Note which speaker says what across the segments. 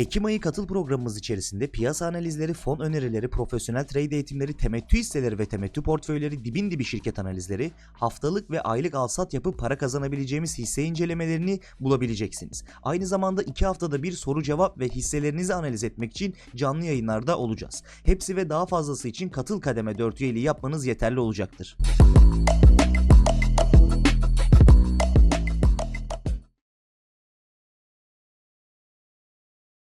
Speaker 1: Ekim ayı katıl programımız içerisinde piyasa analizleri, fon önerileri, profesyonel trade eğitimleri, temettü hisseleri ve temettü portföyleri, dibin dibi şirket analizleri, haftalık ve aylık alsat yapıp para kazanabileceğimiz hisse incelemelerini bulabileceksiniz. Aynı zamanda 2 haftada bir soru cevap ve hisselerinizi analiz etmek için canlı yayınlarda olacağız. Hepsi ve daha fazlası için katıl kademe 4 üyeliği yapmanız yeterli olacaktır.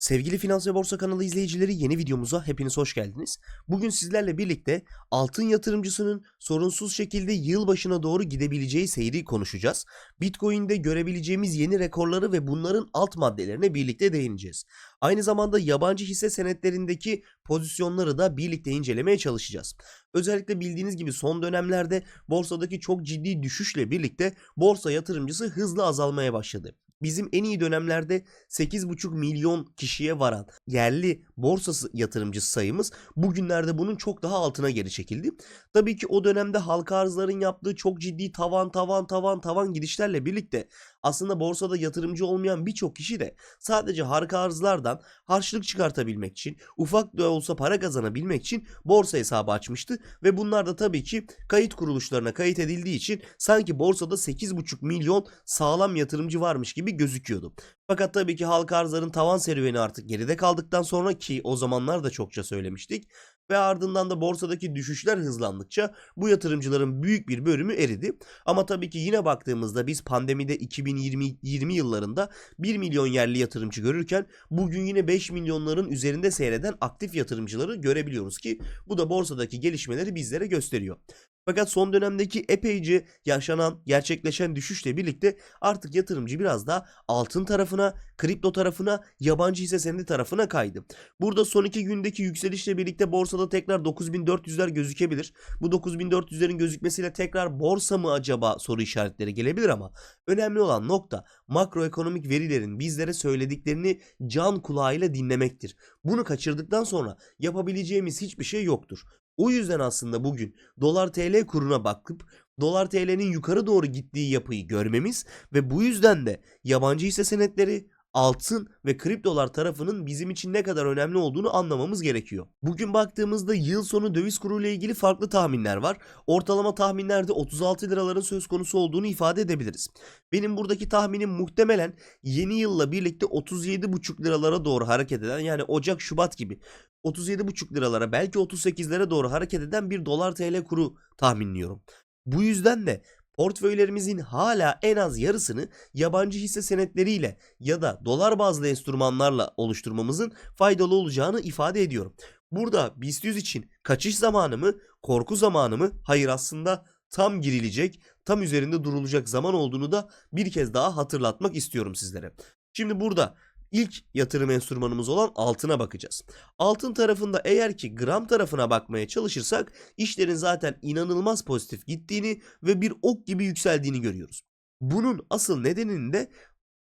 Speaker 1: Sevgili Finans ve Borsa kanalı izleyicileri yeni videomuza hepiniz hoş geldiniz. Bugün sizlerle birlikte altın yatırımcısının sorunsuz şekilde yılbaşına doğru gidebileceği seyri konuşacağız. Bitcoin'de görebileceğimiz yeni rekorları ve bunların alt maddelerine birlikte değineceğiz. Aynı zamanda yabancı hisse senetlerindeki pozisyonları da birlikte incelemeye çalışacağız. Özellikle bildiğiniz gibi son dönemlerde borsadaki çok ciddi düşüşle birlikte borsa yatırımcısı hızla azalmaya başladı. Bizim en iyi dönemlerde 8,5 milyon kişiye varan yerli borsası yatırımcısı sayımız bugünlerde bunun çok daha altına geri çekildi. Tabii ki o dönemde halka arzların yaptığı çok ciddi tavan tavan tavan tavan gidişlerle birlikte aslında borsada yatırımcı olmayan birçok kişi de sadece halka arzlardan harçlık çıkartabilmek için ufak da olsa para kazanabilmek için borsa hesabı açmıştı ve bunlar da tabii ki kayıt kuruluşlarına kayıt edildiği için sanki borsada 8,5 milyon sağlam yatırımcı varmış gibi gözüküyordu. Fakat tabii ki halka arzların tavan serüveni artık geride kaldıktan sonra ki o zamanlar da çokça söylemiştik ve ardından da borsadaki düşüşler hızlandıkça bu yatırımcıların büyük bir bölümü eridi. Ama tabii ki yine baktığımızda biz pandemide 2020 20 yıllarında 1 milyon yerli yatırımcı görürken bugün yine 5 milyonların üzerinde seyreden aktif yatırımcıları görebiliyoruz ki bu da borsadaki gelişmeleri bizlere gösteriyor. Fakat son dönemdeki epeyce yaşanan, gerçekleşen düşüşle birlikte artık yatırımcı biraz daha altın tarafına, kripto tarafına, yabancı hisse senedi tarafına kaydı. Burada son iki gündeki yükselişle birlikte borsada tekrar 9400'ler gözükebilir. Bu 9400'lerin gözükmesiyle tekrar borsa mı acaba soru işaretleri gelebilir ama önemli olan nokta makroekonomik verilerin bizlere söylediklerini can kulağıyla dinlemektir. Bunu kaçırdıktan sonra yapabileceğimiz hiçbir şey yoktur. O yüzden aslında bugün dolar TL kuruna bakıp dolar TL'nin yukarı doğru gittiği yapıyı görmemiz ve bu yüzden de yabancı hisse senetleri, altın ve kriptolar tarafının bizim için ne kadar önemli olduğunu anlamamız gerekiyor. Bugün baktığımızda yıl sonu döviz kuru ile ilgili farklı tahminler var. Ortalama tahminlerde 36 liraların söz konusu olduğunu ifade edebiliriz. Benim buradaki tahminim muhtemelen yeni yılla birlikte 37,5 liralara doğru hareket eden yani Ocak Şubat gibi 37,5 liralara belki 38'lere doğru hareket eden bir dolar TL kuru tahminliyorum. Bu yüzden de portföylerimizin hala en az yarısını yabancı hisse senetleriyle ya da dolar bazlı enstrümanlarla oluşturmamızın faydalı olacağını ifade ediyorum. Burada BIST 100 için kaçış zamanı mı, korku zamanı mı? Hayır aslında tam girilecek, tam üzerinde durulacak zaman olduğunu da bir kez daha hatırlatmak istiyorum sizlere. Şimdi burada ilk yatırım enstrümanımız olan altına bakacağız. Altın tarafında eğer ki gram tarafına bakmaya çalışırsak işlerin zaten inanılmaz pozitif gittiğini ve bir ok gibi yükseldiğini görüyoruz. Bunun asıl nedeninin de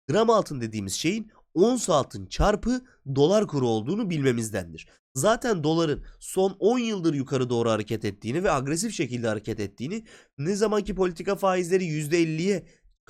Speaker 1: gram altın dediğimiz şeyin ons altın çarpı dolar kuru olduğunu bilmemizdendir. Zaten doların son 10 yıldır yukarı doğru hareket ettiğini ve agresif şekilde hareket ettiğini ne zamanki politika faizleri %50'ye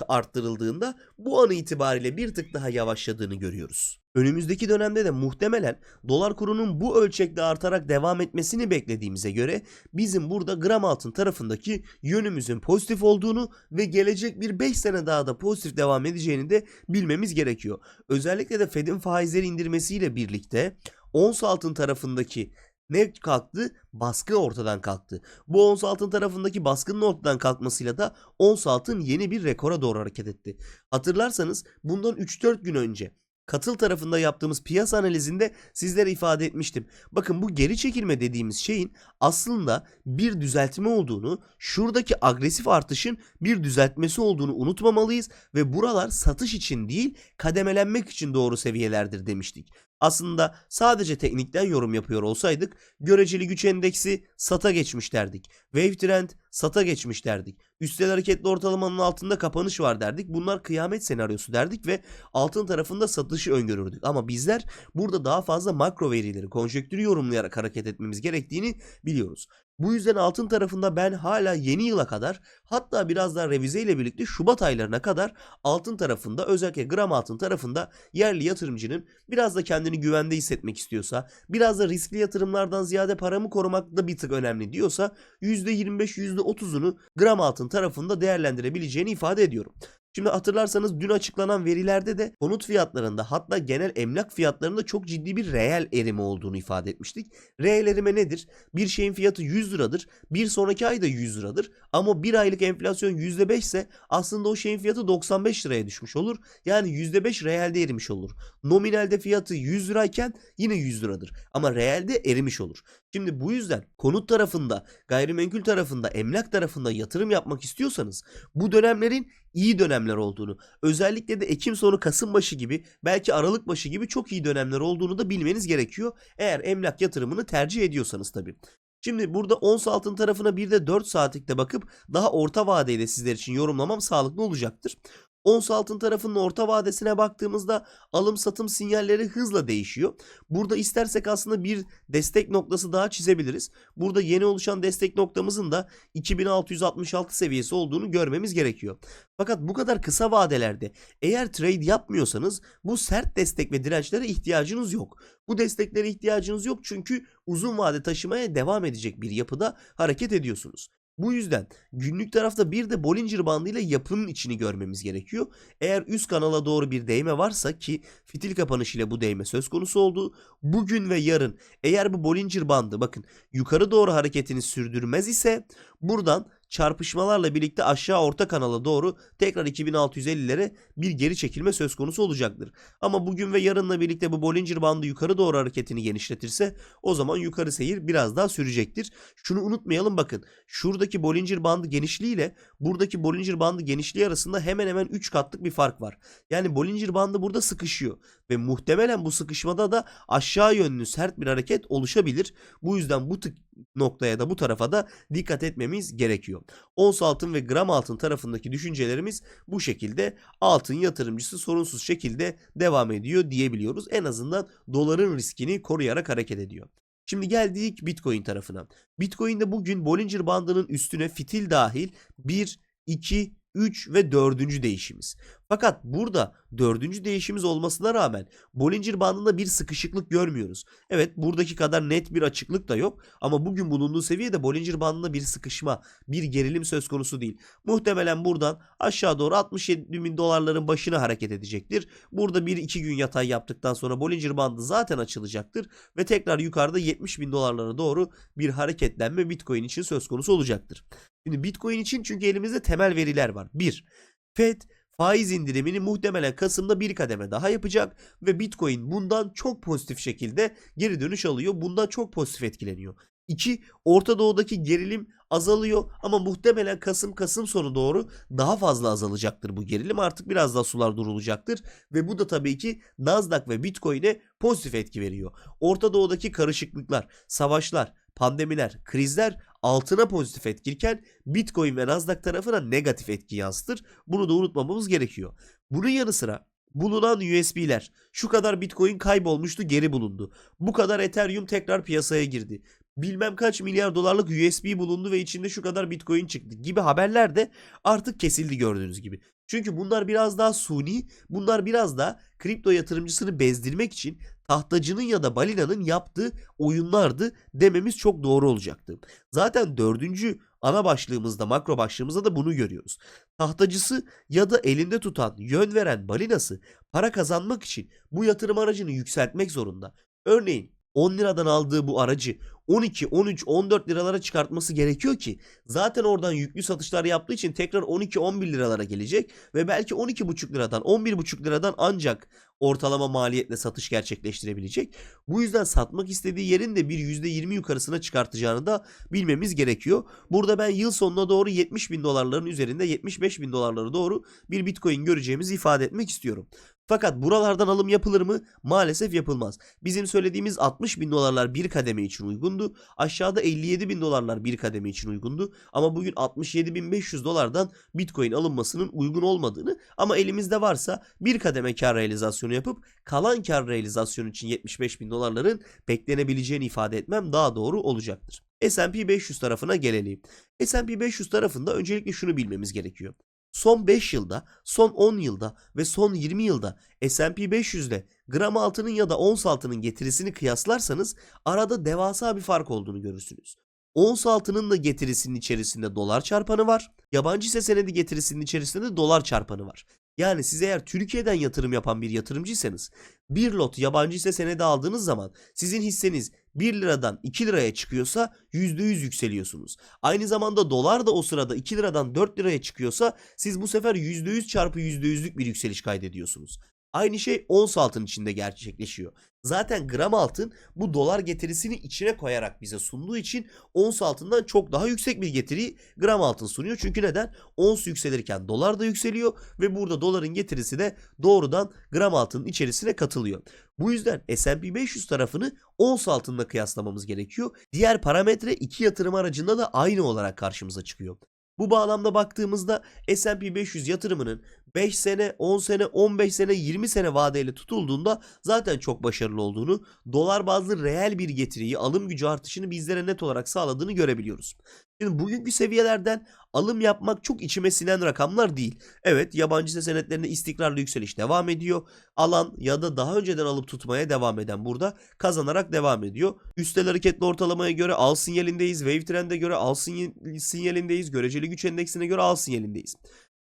Speaker 1: arttırıldığında bu an itibariyle bir tık daha yavaşladığını görüyoruz. Önümüzdeki dönemde de muhtemelen dolar kurunun bu ölçekte artarak devam etmesini beklediğimize göre bizim burada gram altın tarafındaki yönümüzün pozitif olduğunu ve gelecek bir 5 sene daha da pozitif devam edeceğini de bilmemiz gerekiyor. Özellikle de Fed'in faizleri indirmesiyle birlikte ons altın tarafındaki ne kalktı? Baskı ortadan kalktı. Bu ons altın tarafındaki baskının ortadan kalkmasıyla da ons altın yeni bir rekora doğru hareket etti. Hatırlarsanız bundan 3-4 gün önce katıl tarafında yaptığımız piyasa analizinde sizlere ifade etmiştim. Bakın bu geri çekilme dediğimiz şeyin aslında bir düzeltme olduğunu, şuradaki agresif artışın bir düzeltmesi olduğunu unutmamalıyız ve buralar satış için değil, kademelenmek için doğru seviyelerdir demiştik. Aslında sadece teknikten yorum yapıyor olsaydık göreceli güç endeksi sata geçmiş derdik. Wave trend sata geçmiş derdik. Üstel hareketli ortalamanın altında kapanış var derdik. Bunlar kıyamet senaryosu derdik ve altın tarafında satışı öngörürdük. Ama bizler burada daha fazla makro verileri, konjektürü yorumlayarak hareket etmemiz gerektiğini biliyoruz. Bu yüzden altın tarafında ben hala yeni yıla kadar hatta biraz daha revize ile birlikte Şubat aylarına kadar altın tarafında özellikle gram altın tarafında yerli yatırımcının biraz da kendini güvende hissetmek istiyorsa, biraz da riskli yatırımlardan ziyade paramı korumak da bir tık önemli diyorsa %25 %30'unu gram altın tarafında değerlendirebileceğini ifade ediyorum. Şimdi hatırlarsanız dün açıklanan verilerde de konut fiyatlarında hatta genel emlak fiyatlarında çok ciddi bir reel erime olduğunu ifade etmiştik. Reel erime nedir? Bir şeyin fiyatı 100 liradır. Bir sonraki ayda 100 liradır. Ama bir aylık enflasyon %5 ise aslında o şeyin fiyatı 95 liraya düşmüş olur. Yani %5 reelde erimiş olur. Nominalde fiyatı 100 lirayken yine 100 liradır. Ama reelde erimiş olur. Şimdi bu yüzden konut tarafında, gayrimenkul tarafında, emlak tarafında yatırım yapmak istiyorsanız bu dönemlerin iyi dönemler olduğunu, özellikle de Ekim sonu Kasım başı gibi, belki Aralık başı gibi çok iyi dönemler olduğunu da bilmeniz gerekiyor. Eğer emlak yatırımını tercih ediyorsanız tabii. Şimdi burada ons altın tarafına bir de 4 saatlikte bakıp daha orta vadeyle sizler için yorumlamam sağlıklı olacaktır. Ons altın tarafının orta vadesine baktığımızda alım satım sinyalleri hızla değişiyor. Burada istersek aslında bir destek noktası daha çizebiliriz. Burada yeni oluşan destek noktamızın da 2666 seviyesi olduğunu görmemiz gerekiyor. Fakat bu kadar kısa vadelerde eğer trade yapmıyorsanız bu sert destek ve dirençlere ihtiyacınız yok. Bu desteklere ihtiyacınız yok çünkü uzun vade taşımaya devam edecek bir yapıda hareket ediyorsunuz. Bu yüzden günlük tarafta bir de Bollinger bandıyla yapının içini görmemiz gerekiyor. Eğer üst kanala doğru bir değme varsa ki fitil kapanışıyla bu değme söz konusu oldu. Bugün ve yarın eğer bu Bollinger bandı bakın yukarı doğru hareketini sürdürmez ise buradan çarpışmalarla birlikte aşağı orta kanala doğru tekrar 2650'lere bir geri çekilme söz konusu olacaktır. Ama bugün ve yarınla birlikte bu Bollinger bandı yukarı doğru hareketini genişletirse o zaman yukarı seyir biraz daha sürecektir. Şunu unutmayalım bakın. Şuradaki Bollinger bandı genişliğiyle buradaki Bollinger bandı genişliği arasında hemen hemen 3 katlık bir fark var. Yani Bollinger bandı burada sıkışıyor ve muhtemelen bu sıkışmada da aşağı yönlü sert bir hareket oluşabilir. Bu yüzden bu tık noktaya da bu tarafa da dikkat etmemiz gerekiyor. Ons altın ve gram altın tarafındaki düşüncelerimiz bu şekilde altın yatırımcısı sorunsuz şekilde devam ediyor diyebiliyoruz. En azından doların riskini koruyarak hareket ediyor. Şimdi geldik Bitcoin tarafına. Bitcoin'de bugün Bollinger bandının üstüne fitil dahil 1, 2, 3 ve 4. değişimiz. Fakat burada dördüncü değişimiz olmasına rağmen Bollinger bandında bir sıkışıklık görmüyoruz. Evet buradaki kadar net bir açıklık da yok ama bugün bulunduğu seviyede Bollinger bandında bir sıkışma, bir gerilim söz konusu değil. Muhtemelen buradan aşağı doğru 67 bin dolarların başına hareket edecektir. Burada bir iki gün yatay yaptıktan sonra Bollinger bandı zaten açılacaktır ve tekrar yukarıda 70 bin dolarlara doğru bir hareketlenme Bitcoin için söz konusu olacaktır. Şimdi Bitcoin için çünkü elimizde temel veriler var. 1. FED faiz indirimini muhtemelen Kasım'da bir kademe daha yapacak ve Bitcoin bundan çok pozitif şekilde geri dönüş alıyor. Bundan çok pozitif etkileniyor. 2. Orta Doğu'daki gerilim azalıyor ama muhtemelen Kasım Kasım sonu doğru daha fazla azalacaktır bu gerilim. Artık biraz daha sular durulacaktır ve bu da tabii ki Nasdaq ve Bitcoin'e pozitif etki veriyor. Orta Doğu'daki karışıklıklar, savaşlar, pandemiler, krizler altına pozitif etkilirken Bitcoin ve Nasdaq tarafına negatif etki yansıtır. Bunu da unutmamamız gerekiyor. Bunun yanı sıra bulunan USB'ler şu kadar Bitcoin kaybolmuştu geri bulundu. Bu kadar Ethereum tekrar piyasaya girdi. Bilmem kaç milyar dolarlık USB bulundu ve içinde şu kadar Bitcoin çıktı gibi haberler de artık kesildi gördüğünüz gibi. Çünkü bunlar biraz daha suni, bunlar biraz daha kripto yatırımcısını bezdirmek için tahtacının ya da balinanın yaptığı oyunlardı dememiz çok doğru olacaktı. Zaten dördüncü ana başlığımızda makro başlığımızda da bunu görüyoruz. Tahtacısı ya da elinde tutan yön veren balinası para kazanmak için bu yatırım aracını yükseltmek zorunda. Örneğin 10 liradan aldığı bu aracı 12, 13, 14 liralara çıkartması gerekiyor ki zaten oradan yüklü satışlar yaptığı için tekrar 12, 11 liralara gelecek ve belki 12,5 liradan, 11,5 liradan ancak ortalama maliyetle satış gerçekleştirebilecek. Bu yüzden satmak istediği yerin de bir %20 yukarısına çıkartacağını da bilmemiz gerekiyor. Burada ben yıl sonuna doğru 70 bin dolarların üzerinde 75 bin dolarları doğru bir bitcoin göreceğimizi ifade etmek istiyorum. Fakat buralardan alım yapılır mı? Maalesef yapılmaz. Bizim söylediğimiz 60 bin dolarlar bir kademe için uygundu. Aşağıda 57 bin dolarlar bir kademe için uygundu. Ama bugün 67 bin 500 dolardan bitcoin alınmasının uygun olmadığını ama elimizde varsa bir kademe kar realizasyonu yapıp kalan kar realizasyonu için 75 bin dolarların beklenebileceğini ifade etmem daha doğru olacaktır. S&P 500 tarafına gelelim. S&P 500 tarafında öncelikle şunu bilmemiz gerekiyor. Son 5 yılda, son 10 yılda ve son 20 yılda S&P 500'de gram altının ya da ons altının getirisini kıyaslarsanız arada devasa bir fark olduğunu görürsünüz. Ons altının da getirisinin içerisinde dolar çarpanı var. Yabancı hisse senedi getirisinin içerisinde de dolar çarpanı var. Yani siz eğer Türkiye'den yatırım yapan bir yatırımcıysanız bir lot yabancı hisse senedi aldığınız zaman sizin hisseniz 1 liradan 2 liraya çıkıyorsa %100 yükseliyorsunuz. Aynı zamanda dolar da o sırada 2 liradan 4 liraya çıkıyorsa siz bu sefer %100 çarpı %100'lük bir yükseliş kaydediyorsunuz. Aynı şey ons altın içinde gerçekleşiyor. Zaten gram altın bu dolar getirisini içine koyarak bize sunduğu için ons altından çok daha yüksek bir getiriyi gram altın sunuyor. Çünkü neden? Ons yükselirken dolar da yükseliyor ve burada doların getirisi de doğrudan gram altının içerisine katılıyor. Bu yüzden S&P 500 tarafını ons altınla kıyaslamamız gerekiyor. Diğer parametre iki yatırım aracında da aynı olarak karşımıza çıkıyor. Bu bağlamda baktığımızda S&P 500 yatırımının 5 sene, 10 sene, 15 sene, 20 sene vadeyle tutulduğunda zaten çok başarılı olduğunu, dolar bazlı reel bir getiriyi, alım gücü artışını bizlere net olarak sağladığını görebiliyoruz. Şimdi bugünkü seviyelerden alım yapmak çok içime sinen rakamlar değil. Evet yabancı senetlerinde istikrarlı yükseliş devam ediyor. Alan ya da daha önceden alıp tutmaya devam eden burada kazanarak devam ediyor. Üstel hareketli ortalamaya göre al sinyalindeyiz. Wave trend'e göre al sinyal- sinyalindeyiz. Göreceli güç endeksine göre al sinyalindeyiz.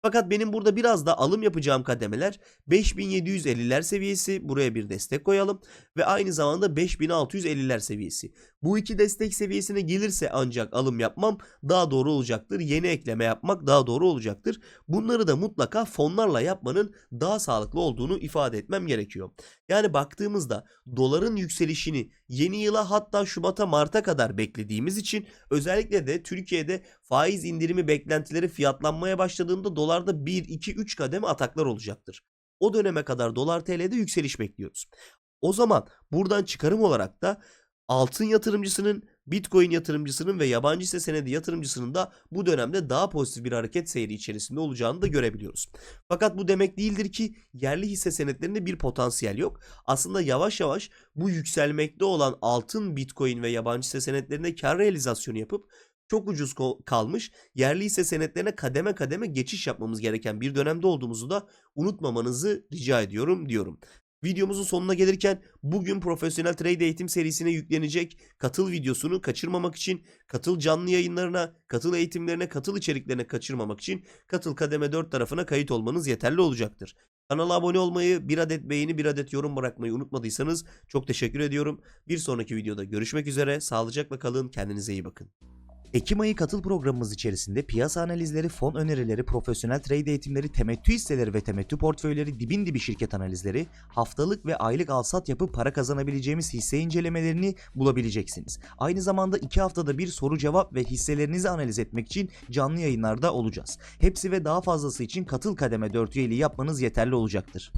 Speaker 1: Fakat benim burada biraz da alım yapacağım kademeler 5750'ler seviyesi buraya bir destek koyalım ve aynı zamanda 5650'ler seviyesi. Bu iki destek seviyesine gelirse ancak alım yapmam daha doğru olacaktır. Yeni ekleme yapmak daha doğru olacaktır. Bunları da mutlaka fonlarla yapmanın daha sağlıklı olduğunu ifade etmem gerekiyor. Yani baktığımızda doların yükselişini yeni yıla hatta Şubat'a Mart'a kadar beklediğimiz için özellikle de Türkiye'de faiz indirimi beklentileri fiyatlanmaya başladığında dolarda 1, 2, 3 kademe ataklar olacaktır. O döneme kadar dolar TL'de yükseliş bekliyoruz. O zaman buradan çıkarım olarak da altın yatırımcısının, bitcoin yatırımcısının ve yabancı hisse senedi yatırımcısının da bu dönemde daha pozitif bir hareket seyri içerisinde olacağını da görebiliyoruz. Fakat bu demek değildir ki yerli hisse senetlerinde bir potansiyel yok. Aslında yavaş yavaş bu yükselmekte olan altın, bitcoin ve yabancı hisse senetlerinde kar realizasyonu yapıp çok ucuz kalmış yerli hisse senetlerine kademe kademe geçiş yapmamız gereken bir dönemde olduğumuzu da unutmamanızı rica ediyorum diyorum. Videomuzun sonuna gelirken bugün profesyonel trade eğitim serisine yüklenecek katıl videosunu kaçırmamak için katıl canlı yayınlarına, katıl eğitimlerine, katıl içeriklerine kaçırmamak için katıl kademe 4 tarafına kayıt olmanız yeterli olacaktır. Kanala abone olmayı, bir adet beğeni, bir adet yorum bırakmayı unutmadıysanız çok teşekkür ediyorum. Bir sonraki videoda görüşmek üzere. Sağlıcakla kalın. Kendinize iyi bakın.
Speaker 2: Ekim ayı katıl programımız içerisinde piyasa analizleri, fon önerileri, profesyonel trade eğitimleri, temettü hisseleri ve temettü portföyleri, dibin dibi şirket analizleri, haftalık ve aylık alsat yapıp para kazanabileceğimiz hisse incelemelerini bulabileceksiniz. Aynı zamanda 2 haftada bir soru cevap ve hisselerinizi analiz etmek için canlı yayınlarda olacağız. Hepsi ve daha fazlası için katıl kademe 4 üyeliği yapmanız yeterli olacaktır.